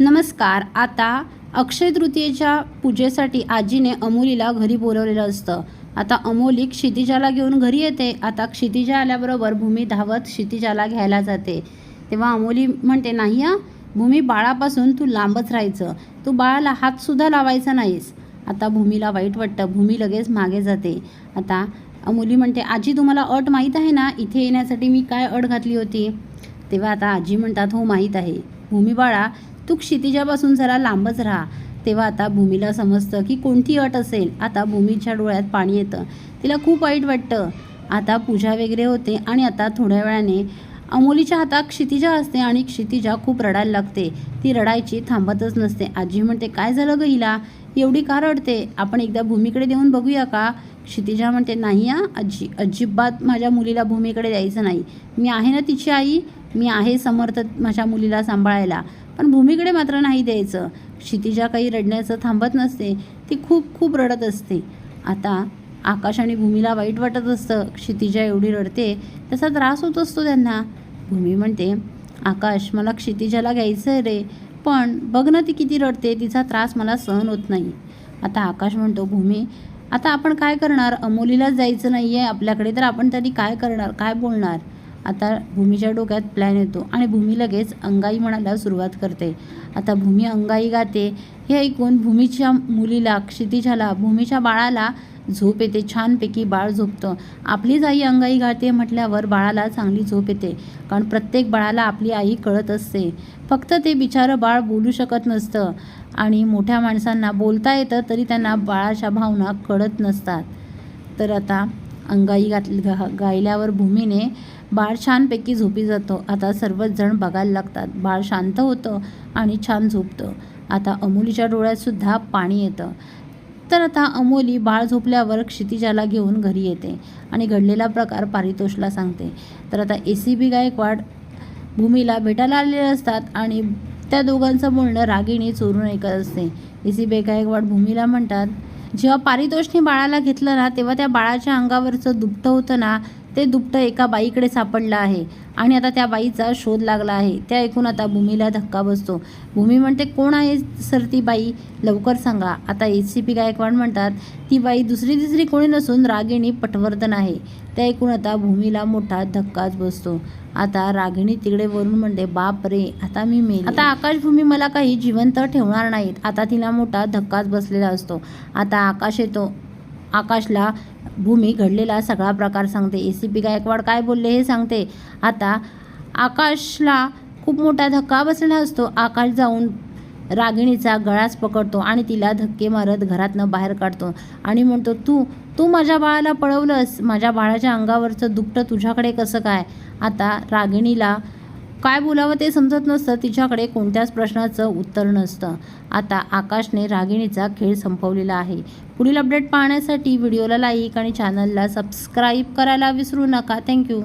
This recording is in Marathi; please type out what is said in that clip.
नमस्कार आता अक्षय तृतीयेच्या पूजेसाठी आजीने अमोलीला घरी बोलवलेलं असतं. आता अमोली क्षितिजाला घेऊन घरी येते. आता क्षितिजा आल्याबरोबर भूमी धावत क्षितिजाला घ्यायला जाते. तेव्हा अमोली म्हणते नाही हा भूमी बाळापासून तू लांबच राहायचं. तू बाळाला हातसुद्धा लावायचा नाहीस. आता भूमीला वाईट वाटतं. भूमी लगेच मागे जाते. आता अमोली म्हणते आजी तुम्हाला अट माहीत आहे ना? इथे येण्यासाठी मी काय अट घातली होती? तेव्हा आता आजी म्हणतात हो माहीत आहे. भूमी बाळा तू क्षितिजापासून जरा लांबच राहा. तेव्हा आता भूमीला समजतं की कोणती अट असेल. आता भूमीच्या डोळ्यात पाणी येतं. तिला खूप वाईट वाटतं. आता पूजा वगैरे होते आणि आता थोड्या वेळाने अमोलीच्या हातात क्षितिजा असते आणि क्षितिजा खूप रडायला लागते. ती रडायची थांबतच नसते. आजी म्हणते काय झालं ग हिला? एवढी का रडते? आपण एकदा भूमीकडे देऊन बघूया का? क्षितिजा म्हणते नाही हा आजी. अजिबात माझ्या मुलीला भूमीकडे द्यायचं नाही. मी आहे ना तिची आई? मी आहे समर्थ माझ्या मुलीला सांभाळायला. पण भूमीकडे मात्र नाही द्यायचं. क्षितिजा काही रडण्याचं थांबत नसते. ती खूप खूप रडत असते. आता आकाश आणि भूमीला वाईट वाटत असतं. क्षितिजा एवढी रडते त्याचा त्रास होत असतो त्यांना. भूमी म्हणते आकाश मला क्षितिजाला घ्यायचं आहे रे. पण बघ ना ती किती रडते. तिचा त्रास मला सहन होत नाही. आता आकाश म्हणतो भूमी आता आपण काय करणार? अमोलीलाच जायचं नाही आहे आपल्याकडे तर आपण तरी काय करणार? काय बोलणार? आता भूमीच्या डोक्यात प्लॅन येतो. आणि भूमी लगेच अंगाई म्हणायला सुरुवात करते. आता भूमी अंगाई गाते. हे ऐकून भूमीच्या मुलीला क्षितिजाला भूमीच्या बाळाला झोप येते. छानपैकी बाळ झोपतं. आपलीच आई अंगाई गाते म्हटल्यावर बाळाला चांगली झोप येते. कारण प्रत्येक बाळाला आपली आई कळत असते. फक्त ते बिचारं बाळ बोलू शकत नसतं. आणि मोठ्या माणसांना बोलता येतं तरी त्यांना बाळाच्या भावना कळत नसतात. तर आता अंगाई घातली घा गायल्यावर भूमीने बाळ छानपैकी झोपी जातो. आता सर्वच जण बघायला लागतात. बाळ शांत होतं आणि छान झोपतं. आता अमोलीच्या डोळ्यातसुद्धा पाणी येतं. तर आता अमोली बाळ झोपल्यावर क्षितिजाला घेऊन घरी येते आणि घडलेला प्रकार पारितोषला सांगते. तर आता ए सी बी गायकवाड भूमीला भेटायला आलेले असतात आणि त्या दोघांचं बोलणं रागिणी चोरून ऐकत असते. ए सी बी गायकवाड भूमीला म्हणतात जेव्हा पारितोषने बाळाला घेतलं ना तेव्हा त्या बाळाच्या अंगावरचं दुपटं होतं ना ते दुपटं एका बाईकडे सापडलं आहे. आणि आता त्या बाईचा शोध लागला आहे. त्या ऐकून आता भूमीला धक्का बसतो. भूमी म्हणते कोण आहे सर ती बाई? लवकर सांगा. आता एच सी पी गायकवाड म्हणतात ती बाई दुसरी तिसरी कोणी नसून रागिणी पटवर्धन आहे. त्या ऐकून आता भूमीला मोठा धक्काच बसतो. आता रागिणी तिकडे वरून म्हणते बाप रे आता मी मेली. आता आकाशभूमी मला काही जिवंत ठेवणार नाहीत. आता तिला मोठा धक्काच बसलेला असतो. आता आकाश येतो. आकाशला भूमी घडलेला सगळा प्रकार सांगते. ए सी पी गायकवाड काय बोलले हे सांगते. आता आकाशला खूप मोठा धक्का बसलेला असतो. आकाश जाऊन रागिणीचा गळाच पकडतो आणि तिला धक्के मारत घरातनं बाहेर काढतो आणि म्हणतो तू तू माझ्या बाळाला पळवलंस. माझ्या बाळाच्या अंगावरचं दुपटं तुझ्याकडे कसं काय? आता रागिणीला काय बोलावं ते समजत नसतं. तिच्याकडे कोणत्याच प्रश्नाचं उत्तर नसतं. आता आकाशने रागिणीचा खेळ संपवलेला आहे. पुढील अपडेट पाहण्यासाठी व्हिडिओला लाईक आणि चॅनलला सबस्क्राईब करायला विसरू नका. थँक्यू.